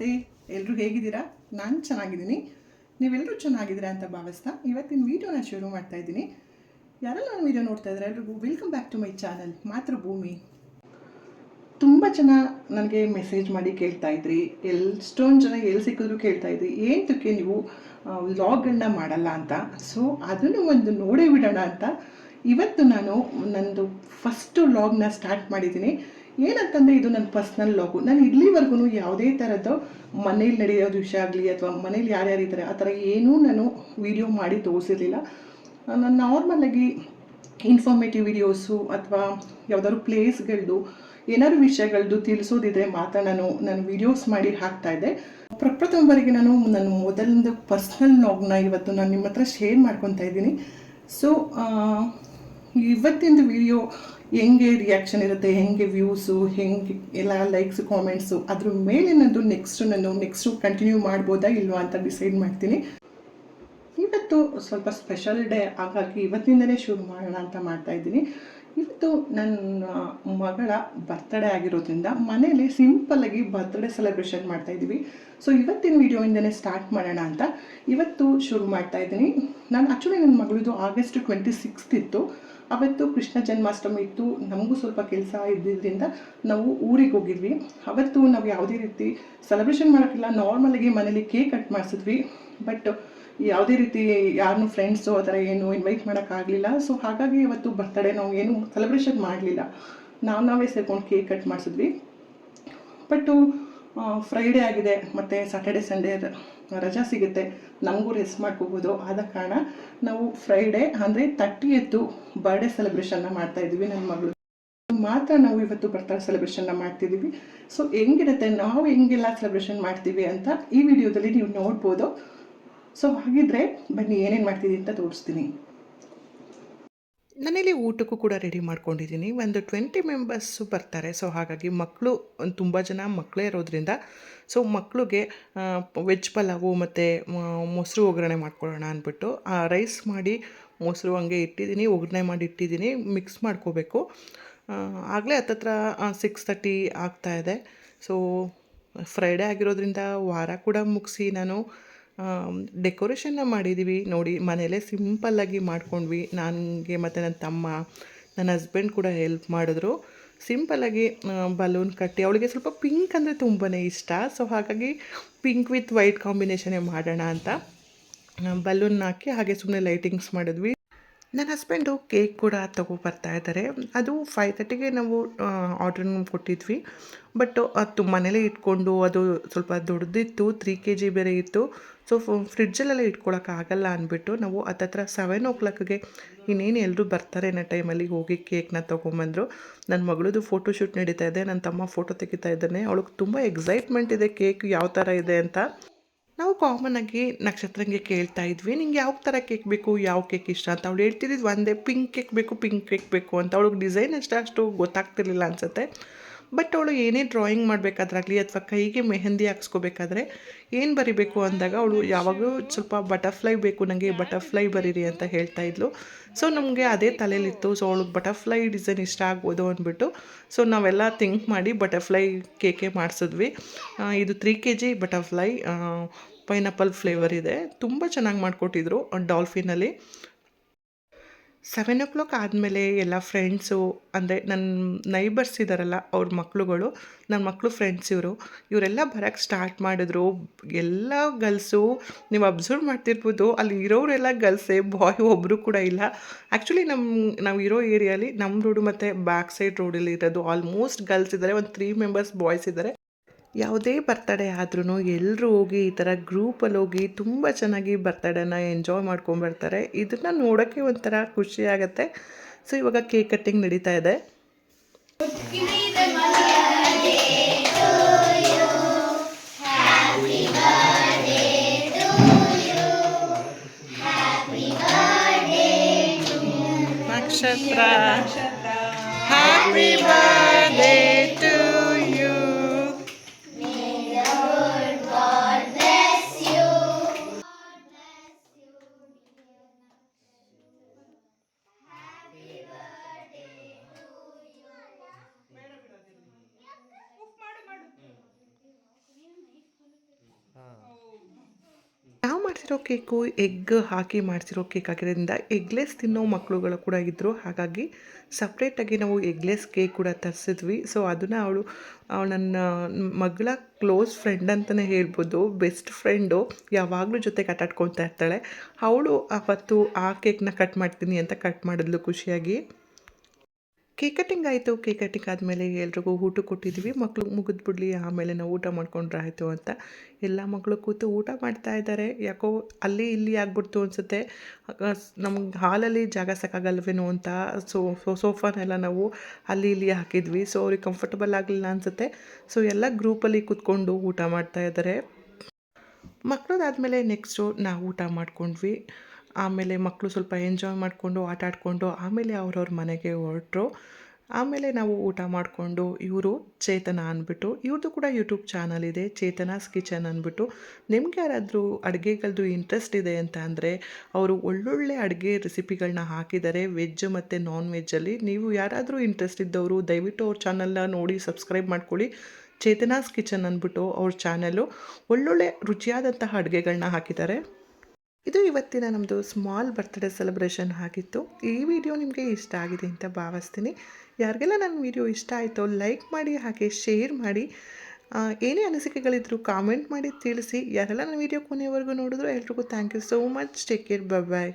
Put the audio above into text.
ನಮಸ್ತೆ. ಎಲ್ಲರೂ ಹೇಗಿದ್ದೀರಾ? ನಾನು ಚೆನ್ನಾಗಿದ್ದೀನಿ. ನೀವೆಲ್ಲರೂ ಚೆನ್ನಾಗಿದ್ದೀರಾ ಅಂತ ಭಾವಿಸ್ತಾ ಇವತ್ತಿನ ವೀಡಿಯೋನ ಶುರು ಮಾಡ್ತಾ ಇದ್ದೀನಿ. ಯಾರೆಲ್ಲ ನನ್ನ ವೀಡಿಯೋ ನೋಡ್ತಾ ಇದ್ದಾರೆ ಎಲ್ರಿಗೂ welcome back to my channel Matrubhumi. ತುಂಬ ಜನ ನನಗೆ ಮೆಸೇಜ್ ಮಾಡಿ ಕೇಳ್ತಾ ಇದ್ರಿ. ಎಷ್ಟೊಂದು ಜನ ಎಲ್ಲಿ ಸಿಕ್ಕಿದ್ರು ಕೇಳ್ತಾ ಇದ್ರಿ. ಏನಕ್ಕೆ ನೀವು ವ್ಲಾಗ್ಗಳನ್ನ ಮಾಡಲ್ಲ ಅಂತ? ಸೊ ಅದನ್ನು ಒಂದು ನೋಡೇ ಬಿಡೋಣ ಅಂತ ಇವತ್ತು ನಾನು ನಂದು ಫಸ್ಟು ವ್ಲಾಗ್ನ ಸ್ಟಾರ್ಟ್ ಮಾಡಿದ್ದೀನಿ. ಏನಂತಂದರೆ ಇದು ನನ್ನ ಪರ್ಸ್ನಲ್ ಲಾಗು ನಾನು ಇಲ್ಲಿವರೆಗೂ ಯಾವುದೇ ಥರದ್ದು ಮನೇಲಿ ನಡೆಯೋದು ವಿಷಯ ಆಗಲಿ ಅಥವಾ ಮನೇಲಿ ಯಾರ್ಯಾರು ಇದ್ದಾರೆ ಆ ಥರ ಏನೂ ನಾನು ವಿಡಿಯೋ ಮಾಡಿ ತೋರಿಸಿರಲಿಲ್ಲ. ನಾನು ನಾರ್ಮಲಾಗಿ ಇನ್ಫಾರ್ಮೇಟಿವ್ ವಿಡಿಯೋಸು ಅಥವಾ ಯಾವುದಾದ್ರು ಪ್ಲೇಸ್ಗಳದ್ದು ಏನಾದ್ರು ವಿಷಯಗಳದ್ದು ತಿಳಿಸೋದಿದ್ರೆ ಮಾತ್ರ ನಾನು ನಾನು ವಿಡಿಯೋಸ್ ಮಾಡಿ ಹಾಕ್ತಾ ಇದ್ದೆ. ಪ್ರಪ್ರಥಮ ಬಾರಿಗೆ ನಾನು ನನ್ನ ಮೊದಲಿಂದ ಪರ್ಸ್ನಲ್ ಲಾಗ್ನ ಇವತ್ತು ನಾನು ನಿಮ್ಮ ಹತ್ರ ಶೇರ್ ಮಾಡ್ಕೊತಾ ಇದ್ದೀನಿ. ಸೊ ಇವತ್ತಿಂದು ವಿಡಿಯೋ ಹೆಂಗೆ ರಿಯಾಕ್ಷನ್ ಇರುತ್ತೆ, ಹೆಂಗೆ ವ್ಯೂಸು ಹೆಂಗೆ ಎಲ್ಲ ಲೈಕ್ಸ್ ಕಾಮೆಂಟ್ಸು ಅದ್ರ ಮೇಲೆ ನೆಕ್ಸ್ಟ್ ನಾನು ನೆಕ್ಸ್ಟು ಕಂಟಿನ್ಯೂ ಮಾಡ್ಬೋದಾ ಇಲ್ವಾ ಅಂತ ಡಿಸೈಡ್ ಮಾಡ್ತೀನಿ. ಇವತ್ತು ಸ್ವಲ್ಪ ಸ್ಪೆಷಲ್ ಡೇ ಹಾಗಾಗಿ ಇವತ್ತಿಂದನೇ ಶುರು ಮಾಡೋಣ ಅಂತ ಮಾಡ್ತಾ ಇದ್ದೀನಿ. ಇವತ್ತು ನನ್ನ ಮಗಳ ಬರ್ತ್ಡೇ ಆಗಿರೋದ್ರಿಂದ ಮನೇಲಿ ಸಿಂಪಲ್ಲಾಗಿ ಬರ್ತ್ಡೇ ಸೆಲೆಬ್ರೇಷನ್ ಮಾಡ್ತಾ ಇದ್ದೀವಿ. ಸೊ ಇವತ್ತಿನ ವಿಡಿಯೋಯಿಂದನೇ ಸ್ಟಾರ್ಟ್ ಮಾಡೋಣ ಅಂತ. ಇವತ್ತು ಶುರು ಮಾಡ್ತಾ ಇದ್ದೀನಿ. ನಾನು ಆ್ಯಕ್ಚುಲಿ ನನ್ನ ಮಗಳದು ಆಗಸ್ಟ್ ಟ್ವೆಂಟಿ ಸಿಕ್ಸ್ತ್ ಇತ್ತು. ಅವತ್ತು ಕೃಷ್ಣ ಜನ್ಮಾಷ್ಟಮಿ ಇತ್ತು. ನಮಗೂ ಸ್ವಲ್ಪ ಕೆಲಸ ಇದ್ದಿದ್ದರಿಂದ ನಾವು ಊರಿಗೆ ಹೋಗಿದ್ವಿ. ಅವತ್ತು ನಾವು ಯಾವುದೇ ರೀತಿ ಸೆಲೆಬ್ರೇಷನ್ ಮಾಡೋಕ್ಕಿಲ್ಲ. ನಾರ್ಮಲಾಗಿ ಮನೇಲಿ ಕೇಕ್ ಕಟ್ ಮಾಡಿಸಿದ್ವಿ. ಬಟ್ ಯಾವುದೇ ರೀತಿ ಯಾರನ್ನು ಫ್ರೆಂಡ್ಸು ಆ ಥರ ಏನು ಇನ್ವೈಟ್ ಮಾಡೋಕ್ಕಾಗಲಿಲ್ಲ ಸೊ ಹಾಗಾಗಿ ಇವತ್ತು ಬರ್ತಡೇ ನಾವು ಏನು ಸೆಲೆಬ್ರೇಷನ್ ಮಾಡಲಿಲ್ಲ. ನಾವು ನಾವೇ ಸೇರ್ಕೊಂಡು ಕೇಕ್ ಕಟ್ ಮಾಡಿಸಿದ್ವಿ. ಬಟ್ಟು ಫ್ರೈಡೇ ಆಗಿದೆ, ಮತ್ತು ಸಾಟರ್ಡೆ ಸಂಡೇ ರಜಾ ಸಿಗುತ್ತೆ. ನಮಗೂ ರೆಸ್ಟ್ ಮಾಡ್ಕೋಬೋದು. ಆದ ಕಾರಣ ನಾವು ಫ್ರೈಡೇ ಅಂದರೆ ತರ್ಟಿ ಎತ್ತು ಬರ್ಡೇ ಸೆಲೆಬ್ರೇಷನ್ನ ಮಾಡ್ತಾ ಇದ್ವಿ ನನ್ನ ಮಗಳು. ಮಾತ್ರ ನಾವು ಇವತ್ತು ಬರ್ತಾರೆ ಸೆಲೆಬ್ರೇಷನ್ನ ಮಾಡ್ತಿದ್ದೀವಿ. ಸೊ ಹೆಂಗಿರುತ್ತೆ, ನಾವು ಹೆಂಗೆಲ್ಲ ಸೆಲೆಬ್ರೇಷನ್ ಮಾಡ್ತೀವಿ ಅಂತ ಈ ವಿಡಿಯೋದಲ್ಲಿ ನೀವು ನೋಡ್ಬೋದು. ಸೊ ಹಾಗಿದ್ರೆ ಬನ್ನಿ, ಏನೇನು ಮಾಡ್ತೀವಿ ಅಂತ ತೋರಿಸ್ತೀನಿ. ನಾನಿಲ್ಲಿ ಊಟಕ್ಕೂ ಕೂಡ ರೆಡಿ ಮಾಡ್ಕೊಂಡಿದ್ದೀನಿ. ಒಂದು ಟ್ವೆಂಟಿ ಮೆಂಬರ್ಸು ಬರ್ತಾರೆ. ಸೊ ಹಾಗಾಗಿ ಮಕ್ಕಳು ಒಂದು ತುಂಬ ಜನ ಮಕ್ಕಳೇ ಇರೋದ್ರಿಂದ ಸೊ ಮಕ್ಕಳಿಗೆ ವೆಜ್ ಪಲಾವು ಮತ್ತು ಮೊಸರು ಒಗ್ಗರಣೆ ಮಾಡ್ಕೊಳ್ಳೋಣ ಅಂದ್ಬಿಟ್ಟು ರೈಸ್ ಮಾಡಿ ಮೊಸರು ಹಂಗೆ ಇಟ್ಟಿದ್ದೀನಿ, ಒಗ್ಗರಣೆ ಮಾಡಿ ಇಟ್ಟಿದ್ದೀನಿ ಮಿಕ್ಸ್ ಮಾಡ್ಕೋಬೇಕು. ಆಗಲೇ ಹತ್ತತ್ರ ಸಿಕ್ಸ್ ತರ್ಟಿ ಆಗ್ತಾಯಿದೆ ಸೊ ಫ್ರೈಡೇ ಆಗಿರೋದ್ರಿಂದ ವಾರ ಕೂಡ ಮುಗಿಸಿ ನಾನು ಡೆಕೋರೇಷನ್ನ ಮಾಡಿದ್ದೀವಿ ನೋಡಿ, ಮನೆಯಲ್ಲೇ ಸಿಂಪಲ್ಲಾಗಿ ಮಾಡ್ಕೊಂಡ್ವಿ. ನನಗೆ ಮತ್ತು ನನ್ನ ತಮ್ಮ ನನ್ನ ಹಸ್ಬೆಂಡ್ ಕೂಡ ಹೆಲ್ಪ್ ಮಾಡಿದ್ರು. ಸಿಂಪಲ್ಲಾಗಿ ಬಲೂನ್ ಕಟ್ಟಿ. ಅವಳಿಗೆ ಸ್ವಲ್ಪ ಪಿಂಕ್ ಅಂದರೆ ತುಂಬಾ ಇಷ್ಟ. ಸೊ ಹಾಗಾಗಿ ಪಿಂಕ್ ವಿತ್ ವೈಟ್ ಕಾಂಬಿನೇಷನ್ನೇ ಮಾಡೋಣ ಅಂತ ಬಲೂನ್ ಹಾಕಿ ಹಾಗೆ ಸುಮ್ಮನೆ ಲೈಟಿಂಗ್ಸ್ ಮಾಡಿದ್ವಿ. ನನ್ನ ಹಸ್ಬೆಂಡು ಕೇಕ್ ಕೂಡ ತೊಗೊಬರ್ತಾ ಇದ್ದಾರೆ. ಅದು ಫೈವ್ ತರ್ಟಿಗೆ ನಾವು ಆರ್ಡ್ರ್ ಕೊಟ್ಟಿದ್ವಿ. ಬಟ್ ಅದು ಮನೇಲೇ ಇಟ್ಕೊಂಡು ಅದು ಸ್ವಲ್ಪ ದೊಡ್ಡದಿತ್ತು ತ್ರೀ ಕೆ ಜಿ ಬೇರೆ ಇತ್ತು. ಸೊ ಫ್ರಿಡ್ಜಲ್ಲೆಲ್ಲ ಇಟ್ಕೊಳಕ್ಕಾಗಲ್ಲ ಅಂದ್ಬಿಟ್ಟು ನಾವು ಹತ್ತತ್ರ ಸೆವೆನ್ ಓ ಕ್ಲಾಕ್ಗೆ ಇನ್ನೇನು ಎಲ್ಲರೂ ಬರ್ತಾರೆ ಅನ್ನೋ ಟೈಮಲ್ಲಿ ಹೋಗಿ ಕೇಕ್ನ ತೊಗೊಂಬಂದರು. ನನ್ನ ಮಗಳದು ಫೋಟೋ ಶೂಟ್ ನಡೀತಾ ಇದೆ. ನನ್ನ ತಮ್ಮ ಫೋಟೋ ತೆಗಿತಾ ಇದ್ದಾನೆ. ಅವಳಿಗೆ ತುಂಬ ಎಕ್ಸೈಟ್ಮೆಂಟ್ ಇದೆ, ಕೇಕ್ ಯಾವ ಥರ ಇದೆ ಅಂತ. ನಾವು ಆಗಿ ನಕ್ಷತ್ರಂಗೆ ಕೇಳ್ತಾ ಇದ್ವಿ. ನಿಂಗೆ ಯಾವ ಥರ ಕೇಕ್ ಬೇಕು, ಯಾವ ಕೇಕ್ ಇಷ್ಟ ಅಂತ ಅವಳು ಹೇಳ್ತಿದ್ದು ಒಂದೇ ಪಿಂಕ್ ಕೇಕ್ ಬೇಕು ಪಿಂಕ್ ಕೇಕ್ ಬೇಕು ಅಂತ. ಅವಳಿಗೆ ಡಿಸೈನ್ ಅಷ್ಟೇ ಅಷ್ಟು ಗೊತ್ತಾಗ್ತಿರ್ಲಿಲ್ಲ ಅನಿಸುತ್ತೆ. ಬಟ್ ಅವಳು ಏನೇ ಡ್ರಾಯಿಂಗ್ ಮಾಡಬೇಕಾದ್ರಾಗಲಿ ಅಥವಾ ಕೈಗೆ ಮೆಹಂದಿ ಹಾಕ್ಸ್ಕೋಬೇಕಾದ್ರೆ ಏನು ಬರಿಬೇಕು ಅಂದಾಗ ಅವಳು ಯಾವಾಗಲೂ ಸ್ವಲ್ಪ ಬಟರ್ಫ್ಲೈ ಬೇಕು ನನಗೆ ಬಟರ್ಫ್ಲೈ ಬರೀರಿ ಅಂತ ಹೇಳ್ತಾ ಇದ್ಲು. ಸೊ ನಮಗೆ ಅದೇ ತಲೆಯಲ್ಲಿತ್ತು ಸೊ ಅವಳಿಗೆ ಬಟರ್ಫ್ಲೈ ಡಿಸೈನ್ ಇಷ್ಟ ಆಗ್ಬೋದು ಅಂದ್ಬಿಟ್ಟು. ಸೊ ನಾವೆಲ್ಲ ಥಿಂಕ್ ಮಾಡಿ ಬಟರ್ಫ್ಲೈ ಕೇಕೆ ಮಾಡಿಸಿದ್ವಿ. ಇದು three K G butterfly pineapple flavour ಇದೆ. ತುಂಬ ಚೆನ್ನಾಗಿ ಮಾಡಿಕೊಟ್ಟಿದ್ರು ಡಾಲ್ಫಿನಲ್ಲಿ ಸೆವೆನ್ ಓ ಕ್ಲಾಕ್ ಆದಮೇಲೆ ಎಲ್ಲ ಫ್ರೆಂಡ್ಸು ಅಂದರೆ ನನ್ನ ನೈಬರ್ಸ್ ಇದ್ದಾರಲ್ಲ ಅವ್ರ ಮಕ್ಕಳುಗಳು ನನ್ನ ಮಕ್ಕಳು ಫ್ರೆಂಡ್ಸ್ ಇವರು, ಇವರೆಲ್ಲ ಬರೋಕ್ಕೆ ಸ್ಟಾರ್ಟ್ ಮಾಡಿದ್ರು. ಎಲ್ಲ ಗರ್ಲ್ಸು ನೀವು ಅಬ್ಸರ್ವ್ ಮಾಡ್ತಿರ್ಬೋದು, ಅಲ್ಲಿ ಇರೋರೆಲ್ಲ ಗರ್ಲ್ಸೇ ಬಾಯ್ ಒಬ್ಬರು ಕೂಡ ಇಲ್ಲ. ಆ್ಯಕ್ಚುಲಿ ನಮ್ಮ ನಾವು ಇರೋ ಏರಿಯಾಲಿ ನಮ್ಮ ರೋಡು ಮತ್ತು ಬ್ಯಾಕ್ ಸೈಡ್ ರೋಡಲ್ಲಿ ಇರೋದು ಆಲ್ಮೋಸ್ಟ್ ಗರ್ಲ್ಸ್ ಇದ್ದಾರೆ ಒಂದು ತ್ರೀ ಮೆಂಬರ್ಸ್ ಬಾಯ್ಸ್ ಇದ್ದಾರೆ ಯಾವುದೇ ಬರ್ತಡೇ ಆದ್ರೂ ಎಲ್ಲರೂ ಹೋಗಿ ಈ ಥರ ಗ್ರೂಪಲ್ಲಿ ಹೋಗಿ ತುಂಬ ಚೆನ್ನಾಗಿ ಬರ್ತಡೇನ ಎಂಜಾಯ್ ಮಾಡ್ಕೊಂಬರ್ತಾರೆ ಇದನ್ನು ನೋಡೋಕ್ಕೆ ಒಂಥರ ಖುಷಿ ಆಗುತ್ತೆ. ಸೊ ಇವಾಗ ಕೇಕ್ ಕಟ್ಟಿಂಗ್ ನಡೀತಾ ಇದೆ. ನಕ್ಷತ್ರ. ನಾವು ಮಾಡ್ತಿರೋ ಕೇಕು, ಎಗ್ ಹಾಕಿ ಮಾಡಿಸಿರೋ ಕೇಕ್ ಆಗಿರೋದ್ರಿಂದ ಎಗ್ಲೆಸ್ ತಿನ್ನೋ ಮಕ್ಕಳುಗಳು ಕೂಡ ಇದ್ದರು ಹಾಗಾಗಿ ಸಪ್ರೇಟಾಗಿ ನಾವು ಎಗ್ಲೆಸ್ ಕೇಕ್ ಕೂಡ ತರಿಸಿದ್ವಿ. ಸೊ ಅದನ್ನು ಅವಳು ನನ್ನ ಮಗಳ ಕ್ಲೋಸ್ ಫ್ರೆಂಡ್ ಅಂತಲೇ ಹೇಳ್ಬೋದು. ಬೆಸ್ಟ್ ಫ್ರೆಂಡು ಯಾವಾಗಲೂ ಜೊತೆಗೆ ಆಟಾಡ್ಕೊತಾ ಇರ್ತಾಳೆ. ಅವಳು ಅವತ್ತು ಆ ಕೇಕ್ನ ಕಟ್ ಮಾಡ್ತೀನಿ ಅಂತ ಕಟ್ ಮಾಡಿದ್ಲು ಖುಷಿಯಾಗಿ. ಕೇಕ್ ಕಟ್ಟಿಂಗ್ ಆಯಿತು ಕೇಕ್ ಕಟ್ಟಿಂಗ್ ಆದಮೇಲೆ ಎಲ್ರಿಗೂ ಊಟ ಕೊಟ್ಟಿದ್ವಿ. ಮಕ್ಕಳು ಮುಗಿದ್ಬಿಡ್ಲಿ ಆಮೇಲೆ ನಾವು ಊಟ ಮಾಡ್ಕೊಂಡ್ರೆ ಆಯಿತು ಅಂತ. ಎಲ್ಲ ಮಕ್ಕಳು ಕೂತು ಊಟ ಮಾಡ್ತಾ ಇದ್ದಾರೆ. ಯಾಕೋ ಅಲ್ಲಿ ಇಲ್ಲಿ ಆಗ್ಬಿಡ್ತು ಅನಿಸುತ್ತೆ. ನಮ್ಗೆ ಹಾಲಲ್ಲಿ ಜಾಗ ಸಾಕಾಗಲ್ವೇನೋ ಅಂತ ಸೊ ಸೋಫಾನೆಲ್ಲ ನಾವು ಅಲ್ಲಿ ಇಲ್ಲಿ ಹಾಕಿದ್ವಿ. ಸೊ, ಅವ್ರಿಗೆ ಕಂಫರ್ಟಬಲ್ ಆಗಲಿಲ್ಲ ಅನಿಸುತ್ತೆ. ಸೊ, ಎಲ್ಲ ಗ್ರೂಪಲ್ಲಿ ಕೂತ್ಕೊಂಡು ಊಟ ಮಾಡ್ತಾ ಇದ್ದಾರೆ. ಮಕ್ಕಳದಾದಮೇಲೆ ನೆಕ್ಸ್ಟು ನಾವು ಊಟ ಮಾಡ್ಕೊಂಡ್ವಿ. ಆಮೇಲೆ ಮಕ್ಕಳು ಸ್ವಲ್ಪ ಎಂಜಾಯ್ ಮಾಡಿಕೊಂಡು, ಆಟ ಆಡಿಕೊಂಡು, ಆಮೇಲೆ ಅವ್ರವ್ರ ಮನೆಗೆ ಹೊರಟ್ರು. ಆಮೇಲೆ ನಾವು ಊಟ ಮಾಡಿಕೊಂಡು, ಇವರು ಚೇತನ ಅಂದ್ಬಿಟ್ಟು ಇವ್ರದ್ದು ಕೂಡ ಯೂಟ್ಯೂಬ್ ಚಾನಲ್ ಇದೆ, ಚೇತನಾಸ್ ಕಿಚನ್ ಅಂದ್ಬಿಟ್ಟು ನಿಮ್ಗೆ ಯಾರಾದರೂ ಅಡುಗೆಗಳದ್ದು ಇಂಟ್ರೆಸ್ಟ್ ಇದೆ ಅಂತ ಅಂದರೆ, ಅವರು ಒಳ್ಳೊಳ್ಳೆ ಅಡುಗೆ ರೆಸಿಪಿಗಳನ್ನ ಹಾಕಿದ್ದಾರೆ ವೆಜ್ ಮತ್ತು ನಾನ್ ವೆಜ್ಜಲ್ಲಿ ನೀವು ಯಾರಾದರೂ ಇಂಟ್ರೆಸ್ಟ್ ಇದ್ದವರು, ದಯವಿಟ್ಟು ಅವ್ರ ಚಾನಲ್ನ ನೋಡಿ ಸಬ್ಸ್ಕ್ರೈಬ್ ಮಾಡ್ಕೊಳ್ಳಿ. ಚೇತನಾಸ್ ಕಿಚನ್ ಅಂದ್ಬಿಟ್ಟು ಅವ್ರ ಚಾನಲ್ಲು ಒಳ್ಳೊಳ್ಳೆ ರುಚಿಯಾದಂತಹ ಅಡುಗೆಗಳನ್ನ ಹಾಕಿದ್ದಾರೆ. ಇದು ಇವತ್ತಿನ ನಮ್ಮದು ಸ್ಮಾಲ್ ಬರ್ತ್ಡೇ ಸೆಲೆಬ್ರೇಷನ್ ಆಗಿತ್ತು. ಈ ವಿಡಿಯೋ ನಿಮಗೆ ಇಷ್ಟ ಆಗಿದೆ ಅಂತ ಭಾವಿಸ್ತೀನಿ. ಯಾರಿಗೆಲ್ಲ ನನ್ನ ವಿಡಿಯೋ ಇಷ್ಟ ಆಯಿತೋ ಲೈಕ್ ಮಾಡಿ, ಹಾಗೆ ಶೇರ್ ಮಾಡಿ ಏನೇ ಅನಿಸಿಕೆಗಳಿದ್ರು ಕಾಮೆಂಟ್ ಮಾಡಿ ತಿಳಿಸಿ. ಯಾರೆಲ್ಲ ನನ್ನ ವಿಡಿಯೋ ಕೊನೆಯವರೆಗೂ ನೋಡಿದ್ರು ಎಲ್ರಿಗೂ thank you so much take care bye